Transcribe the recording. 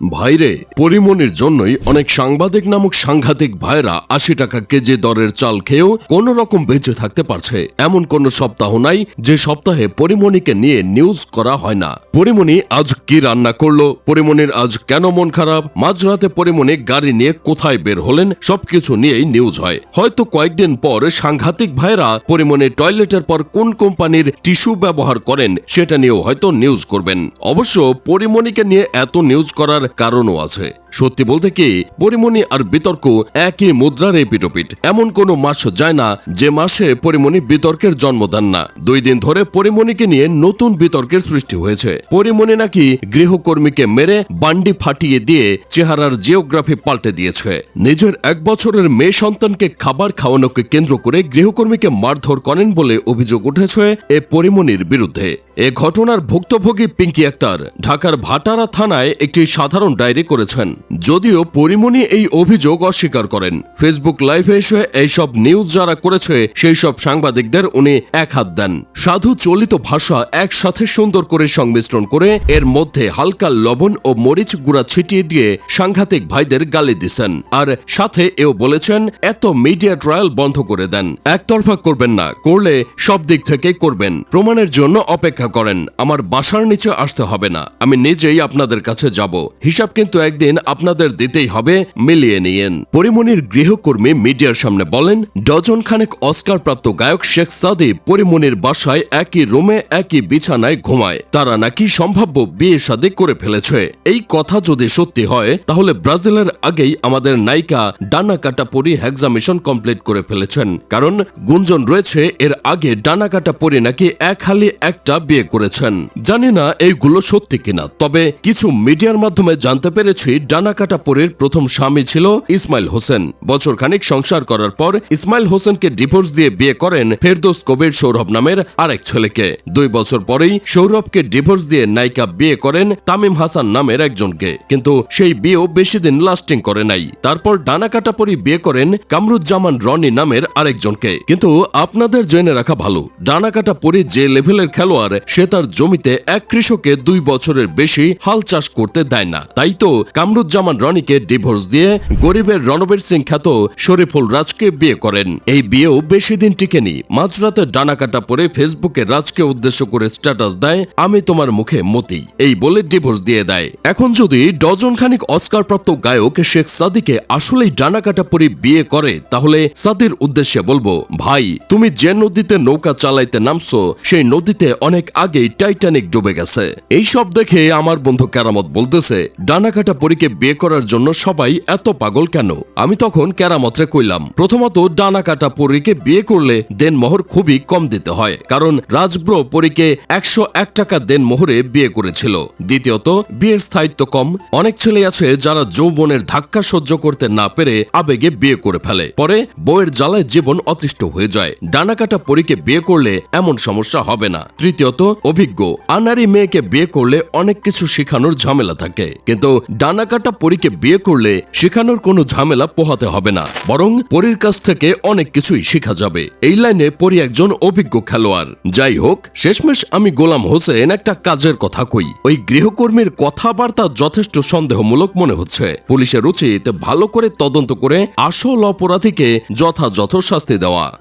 ভাইরে, পরিমনির জন্যই অনেক সাংবাদিক নামক সাংঘাতিক ভাইরা আশি টাকা কেজি দরের চাল খেয়েও কোন রকম বেঁচে থাকতে পারছে। এমন কোন সপ্তাহ নাই যে সপ্তাহে পরিমণিকে নিয়ে নিউজ করা হয় না। পরিমণি আজ কি রান্না করল? পরিমণির আজ কেন মন খারাপ? মাঝরাতে পরিমণি গাড়ি নিয়ে কোথায় বের হলেন? সবকিছু নিয়েই নিউজ হয়। হয়তো কয়েকদিন পর সাংঘাতিক ভাইরা পরিমণির টয়লেটের পর কোন কোম্পানির টিস্যু ব্যবহার করেন, সেটা নিয়েও হয়তো নিউজ করবেন। অবশ্য পরিমণিকে নিয়ে এত নিউজ করার কারণও আছে। সত্যি বলতে কি, পরিমণি আর বিতর্ক একই মুদ্রার পিটোপিট। এমন কোনো মাস যায় না যে মাসে পরিমণি বিতর্কের জন্ম দেন না। দুই দিন ধরে পরিমণিকে নিয়ে নতুন বিতর্কের সৃষ্টি হয়েছে। পরিমণি নাকি গৃহকর্মীকে মেরে বান্ডি ফাটিয়ে দিয়ে চেহারার জিওগ্রাফি পাল্টে দিয়েছে। নিজের এক বছরের মেয়ে সন্তানকে খাবার খাওয়ানোকে কেন্দ্র করে গৃহকর্মীকে মারধর করেন বলে অভিযোগ উঠেছে এ পরিমণির বিরুদ্ধে। এ ঘটনার ভুক্তভোগী পিঙ্কি আক্তার, ঢাকার ভাটারা থানায় একটি সাধারণ ডায়েরি করেছেন। যদিও পরিমণি এই অভিযোগ অস্বীকার করেন। ফেসবুক লাইভে এসে এইসব নিউজ যারা করেছে সেই সব সাংবাদিকদের উনি এক হাত দেন। সাধু চলিত ভাষা একসাথে সুন্দর করে সংমিশ্রণ করে, এর মধ্যে হালকা লবণ ও মরিচ গুঁড়া ছিটিয়ে দিয়ে সাংঘাতিক ভাইদের গালি দিছেন আর সাথে এও বলেছেন, এত মিডিয়া ট্রায়াল বন্ধ করে দেন। একতরফা করবেন না, করলে সব দিক থেকে করবেন। প্রমাণের জন্য অপেক্ষা করেন, আমার বাসার নিচে আসতে হবে না, আমি নিজেই আপনাদের কাছে যাব। হিসাব কিন্তু একদিন আপনাদের দিতেই হবে, মিলিয়ে নিয়েন। পরিমণির গৃহকর্মী মিডিয়ার সামনে বলেন ডজন খানেক অস্কার প্রাপ্ত গায়ক শেখ সাদি পরিমণির বাসায় একই রুমে, একই বিছানায় ঘুমায়। তারা নাকি সম্ভাব্য বিয়ে শাদী করে ফেলেছে। এই কথা যদি সত্যি হয়, তাহলে ব্রাজিলের আগেই আমাদের নায়িকা ডানা কাটা পরি হ্যাক্সামিশন কমপ্লিট করে ফেলেছেন। কারণ গুঞ্জন রয়েছে, এর আগে ডানা কাটা পরি নাকি এক হালি একটা বিয়ে করেছেন। জানি না এইগুলো সত্যি কিনা, তবে কিছু মিডিয়ার মাধ্যমে জানতে পেরেছি ডানা কাটা পরির প্রথম স্বামী ছিল ইসমাইল হোসেন। বছর খানিক সংসার করার পর ইসমাইল হোসেনকে ডিভোর্স দিয়ে বিয়ে করেন ফেরদোস কবির সৌরভ নামের আরেক ছেলেকে। দুই বছর পরেই সৌরভকে ডিভোর্স দিয়ে নায়িকা বিয়ে করেন তামিম হাসান নামের একজনকে। কিন্তু সেই বিয়েও বেশি দিন লাস্টিং করে নাই। তারপর ডানা কাটা পরি বিয়ে করেন কামরুজ্জামান রনি নামের আরেকজনকে। কিন্তু আপনাদের জেনে রাখা ভালো ডানা কাটা পরি যে লেভেলের খেলোয়াড়, সে তার জমিতে এক কৃষকে দুই বছরের বেশি হাল চাষ করতে দেয় না। তাই তো কামরুজ্জামান রনিকে ডিভোর্স দিয়ে গরিবের রণবীর সিং খ্যাত শরীফুল রাজকে বিয়ে করেন। এই বিয়েও বেশি দিন টিকেনি। মাঝরাতে ডানা কাটা পরে ফেসবুকে রাজকে উদ্দেশ্য করে স্ট্যাটাস দেয়, আমি তোমার মুখে মতি। এই বলে ডিভোর্স দিয়ে দেয়। এখন যদি ডজন খানিক অস্কার প্রাপ্ত গায়ক শেখ সাদিকে আসলেই ডানা কাটা পরে বিয়ে করে, তাহলে সাদির উদ্দেশ্যে বলব, ভাই, তুমি যে নদীতে নৌকা চালাইতে নামছো, সেই নদীতে অনেক আগেই টাইটানিক ডুবে গেছে। এই সব দেখে আমার বন্ধু কেরামত বলতেছে ডানা কাটা পরীকে বিয়ে করার জন্য সবাই এত পাগল কেন? আমি তখন কেরামতরে কইলাম, প্রথমত ডানা কাটা পরীকে বিয়ে করলে দেন মোহর খুবই কম দিতে হয়, কারণ রাজব্র পরীকে একশো এক টাকা দেন মোহরে বিয়ে করেছিল। দ্বিতীয়ত, বিয়ের স্থায়িত্ব কম, অনেক ছেলে আছে যারা যৌবনের ধাক্কা সহ্য করতে না পেরে আবেগে বিয়ে করে ফেলে। পরে বইয়ের জ্বালায় জীবন অতিষ্ঠ হয়ে যায়। ডানা কাটা পরীকে বিয়ে করলে এমন সমস্যা হবে না। তৃতীয়ত, অভিজ্ঞ আনারি মেয়েকে বিয়ে করলে অনেক কিছু শেখানোর ঝামেলা থাকে। কিন্তু ডানা কাটা পরীকে বিয়ে করলে শেখানোর কোনো ঝামেলা পোহাতে হবে না, বরং পরীর কাছ থেকে অনেক কিছুই শেখা যাবে। এই লাইনে পরি একজন অভিজ্ঞ খেলোয়াড়। যাই হোক, শেষমেশ আমি গোলাম হোসেন একটা কাজের কথা কই। ওই গৃহকর্মীর কথাবার্তা যথেষ্ট সন্দেহমূলক মনে হচ্ছে। পুলিশের উচিত ভালো করে তদন্ত করে আসল অপরাধীকে যথাযথ শাস্তি দেওয়া।